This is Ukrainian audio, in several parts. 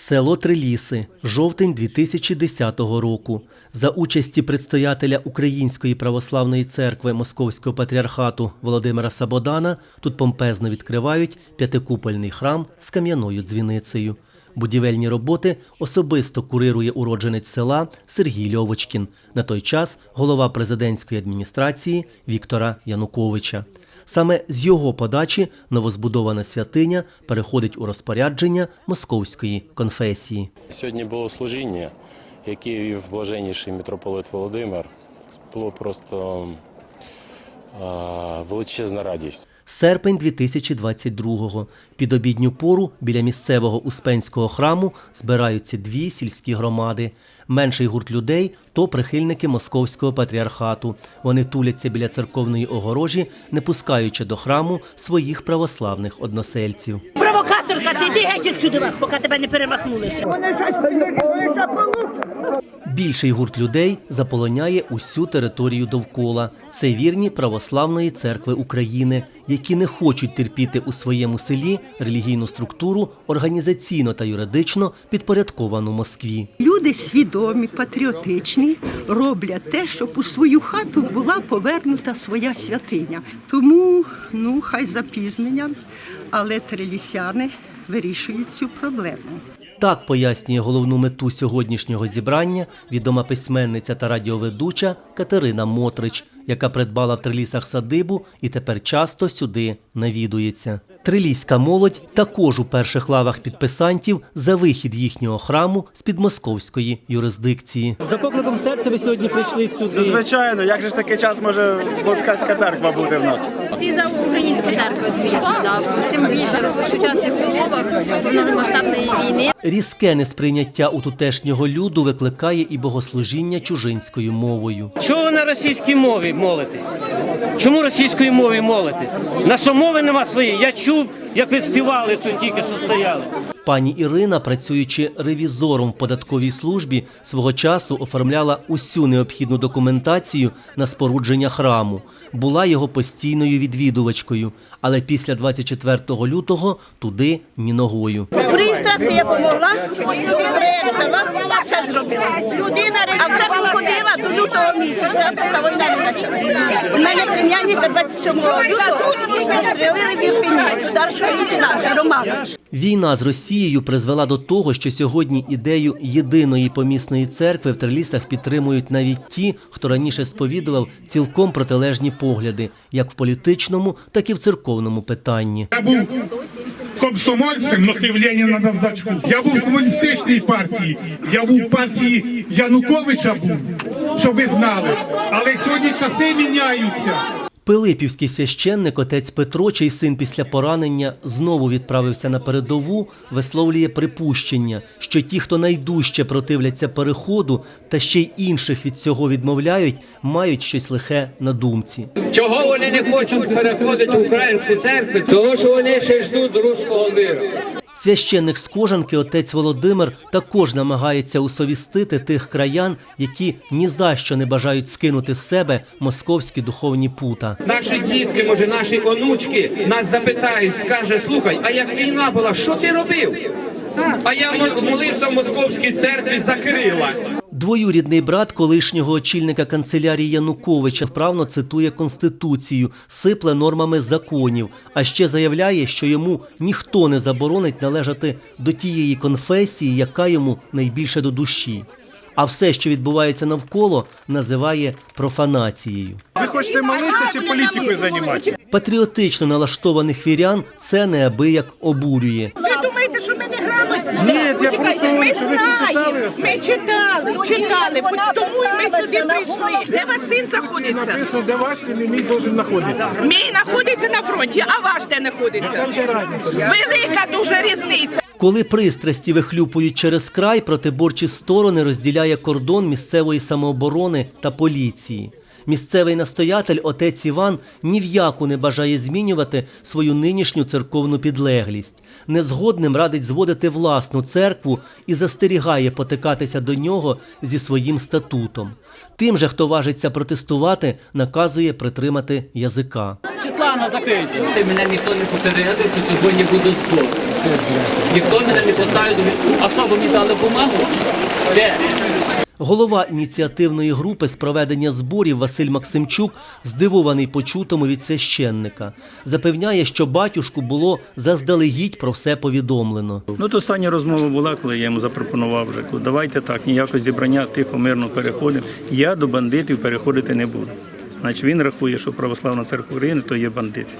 Село Триліси, жовтень 2010 року. За участі предстоятеля Української православної церкви Московського патріархату Володимира Сабодана тут помпезно відкривають п'ятикупольний храм з кам'яною дзвіницею. Будівельні роботи особисто курирує уродженець села Сергій Льовочкін, на той час голова президентської адміністрації Віктора Януковича. Саме з його подачі новозбудована святиня переходить у розпорядження московської конфесії. Сьогодні було служіння, яке вів блаженніший митрополит Володимир. Було просто величезна радість. Серпень 2022-го. Під обідню пору біля місцевого Успенського храму збираються дві сільські громади. Менший гурт людей то прихильники московського патріархату. Вони туляться біля церковної огорожі, не пускаючи до храму своїх православних односельців. Провокаторка, ти йди геть відсюди, поки тебе не перемахнулися. Вони Більший гурт людей заполоняє усю територію довкола. Це вірні православної церкви України, які не хочуть терпіти у своєму селі релігійну структуру організаційно та юридично підпорядковану Москві. Люди свідомі, патріотичні, роблять те, щоб у свою хату була повернута своя святиня. Тому, ну, хай з запізненням, але трилісяни вирішують цю проблему. Так пояснює головну мету сьогоднішнього зібрання відома письменниця та радіоведуча Катерина Мотрич, яка придбала в Трилісах садибу і тепер часто сюди навідується. Триліська молодь також у перших лавах підписантів за вихід їхнього храму з під московської юрисдикції. За покликом серця ви сьогодні прийшли Ну, сюди. звичайно, як же ж такий час може москальська церква бути в нас? Всі за українську церкву, звісно, да. тим більше в сучасних умовах повномасштабної війни. Різке несприйняття у тутешнього люду викликає і богослужіння чужинською мовою. Чого ви на російській мові молитесь? Чому російською мові молитесь? На що мови нема своєї? Я чув, як ви співали тут тільки що стояли. Пані Ірина, працюючи ревізором в податковій службі, свого часу оформляла усю необхідну документацію на спорудження храму. Була його постійною відвідувачкою, але після 24 лютого туди ні ногою. У реєстрації я помогла, приїхала, все зробила. Людина а в церкву ходила до лютого місяця, поки війна не почалася. У мене племянника 27 лютого застрелили в Ірпені, старшого лейтенанта Романа. Війна з Росією призвела до того, що сьогодні ідею єдиної помісної церкви в Трилісах підтримують навіть ті, хто раніше сповідував цілком протилежні погляди, як в політичному, так і в церковному питанні. Я був комсомольцем, носив Леніна на значку. Я був в комуністичній партії, я був в партії Януковича був, щоб ви знали. Але сьогодні часи міняються. Пилипівський священник отець Петро, чий син після поранення знову відправився на передову, висловлює припущення, що ті, хто найдужче противляться переходу та ще й інших від цього відмовляють, мають щось лихе на думці. Чого вони не хочуть переходити в українську церкву? Тому що вони ще ждуть руського миру. Священник з отець Володимир, також намагається усовістити тих краян, які ні за що не бажають скинути з себе московські духовні пута. Наші дітки, може, наші онучки нас запитають, скаже, слухай, а як війна була, що ти робив? А я мо- молився в московській церкві за Кирила. Двоюрідний брат колишнього очільника канцелярії Януковича вправно цитує конституцію, сипле нормами законів, а ще заявляє, що йому ніхто не заборонить належати до тієї конфесії, яка йому найбільше до душі. А все, що відбувається навколо, називає профанацією. Ви хочете молитися чи політикою займатися? Патріотично налаштованих вірян це неабияк обурює. Ви думаєте, що ми не грамотні? Просто ми знаємо, ми читали, читали, тому ми сюди прийшли. Де ваш син знаходиться? Написано, де ваш син і мій должен знаходитися. Мій знаходиться на фронті, а ваш де знаходиться? Велика дуже різниця. Коли пристрасті вихлюпують через край, протиборчі сторони розділяє кордон місцевої самооборони та поліції. Місцевий настоятель отець Іван ні в яку не бажає змінювати свою нинішню церковну підлеглість. Незгодним радить зводити власну церкву і застерігає потикатися до нього зі своїм статутом. Тим же, хто важиться протестувати, наказує притримати язика. Світлана, закрийся. Мене ніхто не попередив, що сьогодні буде збор. Ніхто мене не поставив до відсутку. А що, ви мені дали бумагу? Де? Голова ініціативної групи з проведення зборів Василь Максимчук здивований почутому від священника. Запевняє, що батюшку було заздалегідь про все повідомлено. Ну, то остання розмова була, коли я йому запропонував вже, давайте так, ніякого зібрання тихо, мирно переходимо. Я до бандитів переходити не буду. Значить, він рахує, що Православна церква України то є бандити.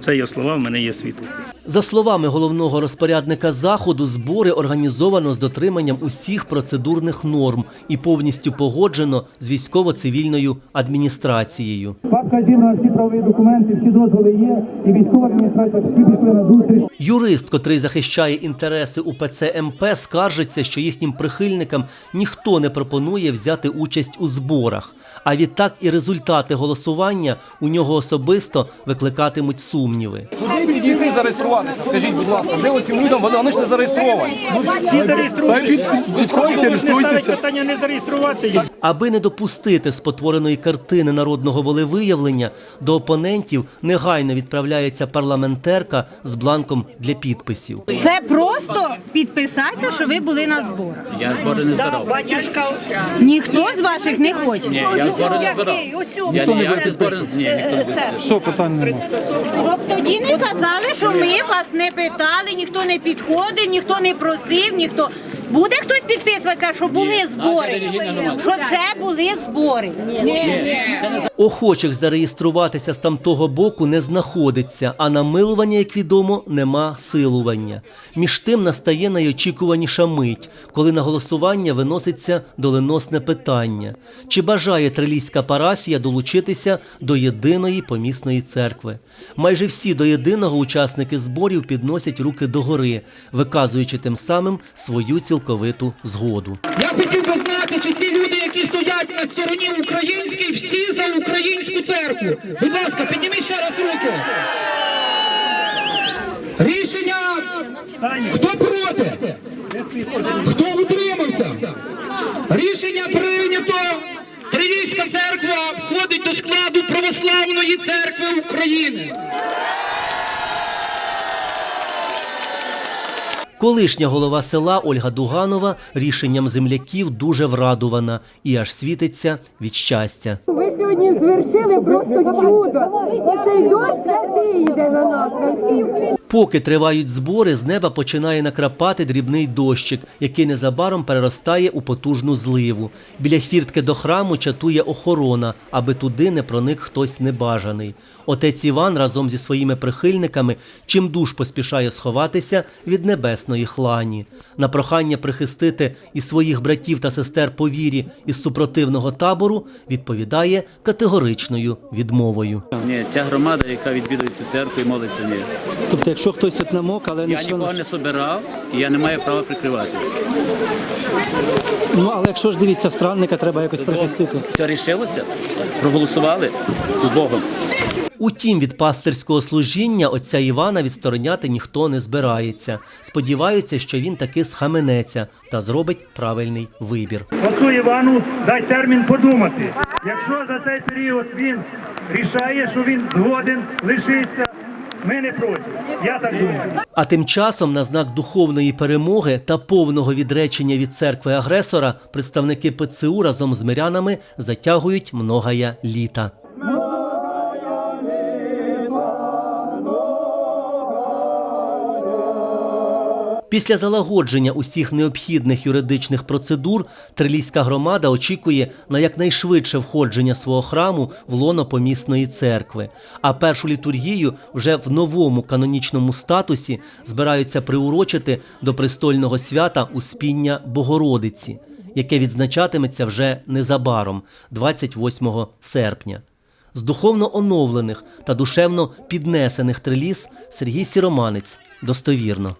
Це його слова, в мене є свідки. За словами головного розпорядника заходу, збори організовано з дотриманням усіх процедурних норм і повністю погоджено з військово-цивільною адміністрацією. Папка зібрана, всі правові документи, всі дозволи є, і військова адміністрація всі пішли на зустріч. Юрист, котрий захищає інтереси УПЦ МП, скаржиться, що їхнім прихильникам ніхто не пропонує взяти участь у зборах. А відтак і результати голосування у нього особисто викликатимуть сумніви. Куди підійти зареєструватися? Скажіть, будь ласка, де оцим людям, вони, вони ж не зареєстровані. Всі зареєструються. Підходьте, реєструйтеся. питання не зареєструвати їх. Аби не допустити спотвореної картини народного волевиявлення, до опонентів негайно відправляється парламентерка з бланком для підписів. Це просто підписатися, що ви були на зборах. Я збори не збирав. Ніхто з ваших не хоче. Ні, я збори не збирав. Я ніякі збори, ні, ніхто не буде. Що, питань немає? Щоб тоді не казали, що ми вас не питали, ніхто не підходив, ніхто не просив, ніхто. Буде хтось підписувати, каже, що були збори. Що це були збори. Ні. Охочих зареєструватися з тамтого боку не знаходиться, а на милування, як відомо, нема силування. Між тим настає найочікуваніша мить, коли на голосування виноситься доленосне питання: чи бажає трилійська парафія долучитися до єдиної помісної церкви? Майже всі до єдиного учасники зборів підносять руки догори, виказуючи тим самим свою цілковиту згоду. Я стоять на стороні українській, всі за українську церкву. Будь ласка, підніміть ще раз руки. Рішення. Хто проти? Хто утримався? Рішення прийнято. Трилійська церква входить до складу Православної церкви України. Колишня голова села Ольга Дуганова рішенням земляків дуже врадувана і аж світиться від щастя. Ви звершили просто чудо. Оцей дощ святий йде на нас. на. Поки тривають збори, з неба починає накрапати дрібний дощик, який незабаром переростає у потужну зливу. Біля хвіртки до храму чатує охорона, аби туди не проник хтось небажаний. Отець Іван разом зі своїми прихильниками чимдуж поспішає сховатися від небесної хлані. На прохання прихистити і своїх братів та сестер по вірі із супротивного табору відповідає категоричною відмовою. Ні, ця громада, яка відвідує цю церкву і молиться, ні. Тобто, якщо хтось от намок, але не Я нікого не собирав і я не маю права прикривати. Ну, але якщо ж дивіться, странника треба якось прихистити. Все рішилося, проголосували з Богом. Утім, від пастирського служіння отця Івана відстороняти ніхто не збирається. Сподіваються, що він таки схаменеться та зробить правильний вибір. Отцу Івану дай термін подумати. Якщо за цей період він рішає, що він згоден лишиться, ми не проти. Я так думаю. А тим часом, на знак духовної перемоги та повного відречення від церкви агресора, представники ПЦУ разом з мирянами затягують многая літа. Після залагодження усіх необхідних юридичних процедур Трилійська громада очікує на якнайшвидше входження свого храму в лоно помісної церкви. А першу літургію вже в новому канонічному статусі збираються приурочити до престольного свята Успіння Богородиці, яке відзначатиметься вже незабаром, 28 серпня. З духовно оновлених та душевно піднесених триліс Сергій Сіроманець достовірно.